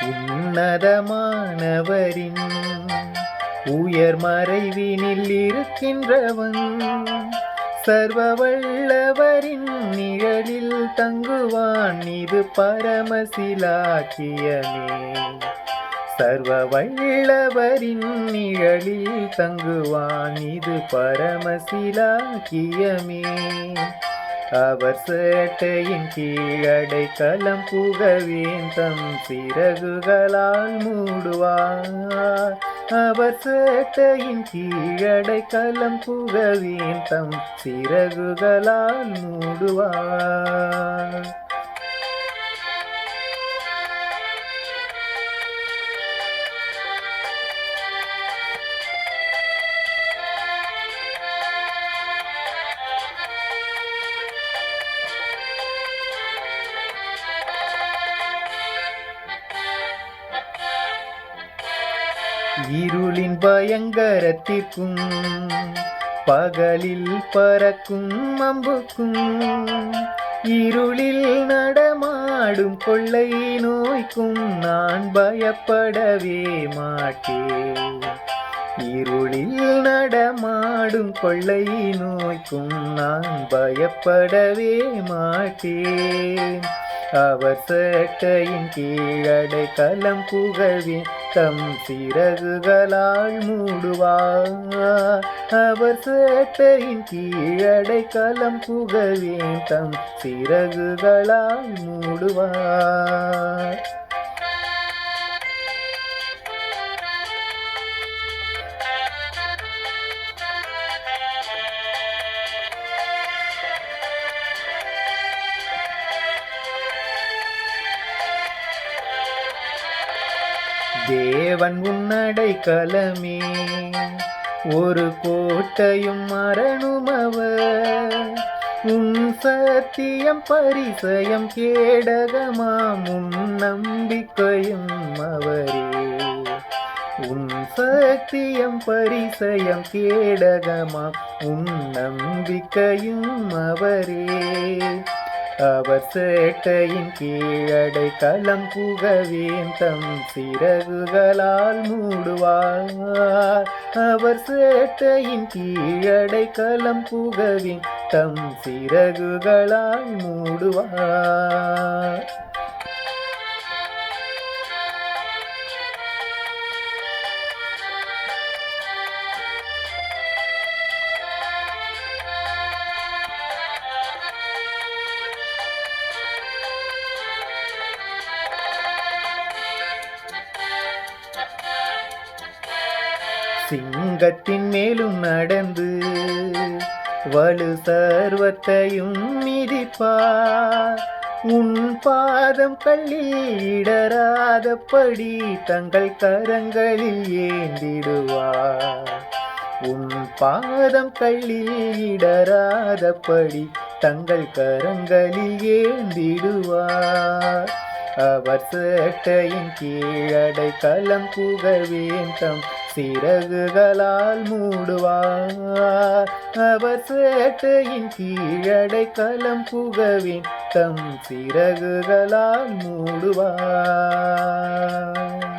உன்னதமானவரின் உயர் மறைவினில் இருக்கின்றவன் சர்வ வல்லவரின் நிழலில் தங்குவான். இது பரமசிலாக்கியமே. சர்வ வல்லவரின் நிழலில் தங்குவான். இது பரமசிலாக்கியமே. அவர் சேட்டையின் கீழடை கலம் புகவேன் தம் சிறகுகளால் மூடுவார். அவர் சேட்டையின் கீழடை கலம் புகவேன் தம் சிறகுகளால் மூடுவார். இருளின் பயங்கரத்திற்கும் பகலில் பறக்கும் அம்புக்கும் இருளில் நடமாடும் கொள்ளை நோய்க்கும் நான் பயப்படவே மாட்டேன். இருளில் நடமாடும் கொள்ளை நோய்க்கும் நான் பயப்படவே மாட்டேன். அவர் சட்டையின் கீழடை கலம் புகழ்வேன் தம் சிறகுகளால் மூடுவார். அவர் சேட்டையின் கீழடை களம் புகழ்வேன் தம் சிறகுகளால் மூடுவார். தேவன் உன்னடை கலமே. ஒரு கோட்டையும் மரணுமவர் உன் சத்தியம் பரிசயம் கேடகமாம். உன் நம்பிக்கையும் அவரே. உன் சத்தியம் பரிசயம் கேடகமாம். உன் நம்பிக்கையும் அவரே. அவர் சேட்டையின் கீழடை களம் புகவேன் தம் சிறகுகளால் மூடுவார். அவர் சேட்டையின் கீழடை களம் புகவேன் தம் சிறகுகளால் மூடுவார். சிங்கத்தின் மேலும் நடந்து வலு சர்வத்தையும் மிதிப்பார். உன் பாதம் கல்லில் தங்கள் கரங்களில் ஏந்திடுவார். உன் பாதம் கல்லில் தங்கள் கரங்களில் ஏந்திடுவார். அவர் சேட்டையின் கீழடை களம் புகழ்வேன் தம் சிறகுகளால் மூடுவார். அவர் சேட்டையின் கீழடை களம் புகவின் தம் சிறகுகளால் மூடுவார்.